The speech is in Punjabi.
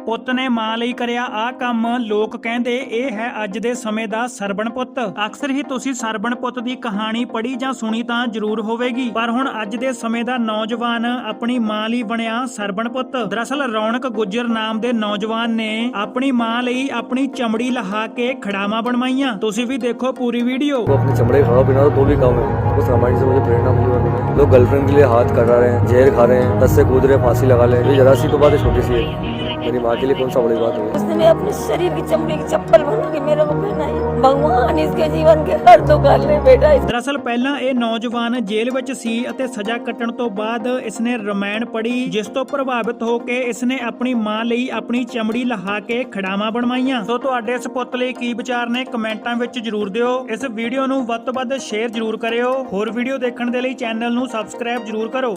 ਪੁੱਤ ਨੇ ਮਾਂ ਲਈ ਕਰਿਆ ਆ ਕੰਮ ਲੋਕ ਕਹਿੰਦੇ ਇਹ ਹੈ ਅੱਜ ਦੇ ਸਮੇਂ ਦਾ ਸਰਬਣ ਪੁੱਤ ਅਕਸਰ ਹੀ ਤੁਸੀਂ ਸਰਬਣ ਪੁੱਤ ਦੀ ਕਹਾਣੀ ਪੜ੍ਹੀ ਜਾਂ ਸੁਣੀ ਤਾਂ ਜ਼ਰੂਰ ਹੋਵੇਗੀ ਪਰ ਹੁਣ ਅੱਜ ਦੇ ਸਮੇਂ ਦਾ ਨੌਜਵਾਨ ਆਪਣੀ ਮਾਂ ਲਈ ਬਣਿਆ ਸਰਬਣ ਪੁੱਤ ਦਰਅਸਲ ਰੌਣਕ ਗੁੱਜਰ ਨਾਮ ਦੇ ਨੌਜਵਾਨ ਨੇ ਆਪਣੀ ਮਾਂ ਲਈ ਆਪਣੀ ਚਮੜੀ ਲਹਾ ਕੇ ਖੜਾਵਾਂ ਬਣਵਾਈਆਂ ਤੁਸੀਂ ਵੀ ਦੇਖੋ ਪੂਰੀ ਵੀਡੀਓ वो अपने चमड़े खाओ बिना तो भी काम है उस रामायण से मुझे प्रेरणा मिली और मैंने- लोग गर्लफ्रेंड के लिए हाथ कटा रहे हैं जहर खा रहे हैं दस से कूद रहे हैं फांसी लगा ले ये जरा सी तो बात है छोटी सी है मेरी माँ के लिए कौन सा बड़ी बात हुई उसने अपने शरीर की चमड़ी की चप्पल बना के मेरे को पहनाई भगवान इसके जीवन के हर दुख हर ले बेटा इस ਦਰਅਸਲ ਪਹਿਲਾਂ ਇਹ ਨੌਜਵਾਨ ਜੇਲ੍ਹ ਵਿੱਚ ਸੀ ਅਤੇ ਸਜ਼ਾ ਕੱਟਣ ਤੋਂ ਬਾਅਦ ਇਸਨੇ ਰਮਾਇਣ ਪੜ੍ਹੀ ਜਿਸ ਤੋਂ ਪ੍ਰਭਾਵਿਤ ਹੋ ਕੇ ਇਸਨੇ ਆਪਣੀ ਮਾਂ ਲਈ ਆਪਣੀ ਚਮੜੀ ਲਹਾ ਕੇ ਖੜਾਵਾਂ ਬਣਵਾਈਆਂ ਸੋ ਤੁਹਾਡੇ ਇਸ ਪੁੱਤ ਲਈ ਕੀ ਵਿਚਾਰ ਨੇ ਕਮੈਂਟਾਂ ਵਿੱਚ ਜਰੂਰ ਦਿਓ ਇਸ ਵੀਡੀਓ ਨੂੰ ਵੱਧ ਤੋਂ ਵੱਧ ਸ਼ੇਅਰ ਜਰੂਰ ਕਰਿਓ ਹੋਰ ਵੀਡੀਓ ਦੇਖਣ ਦੇ ਲਈ ਚੈਨਲ ਨੂੰ ਸਬਸਕ੍ਰਾਈਬ ਜਰੂਰ ਕਰੋ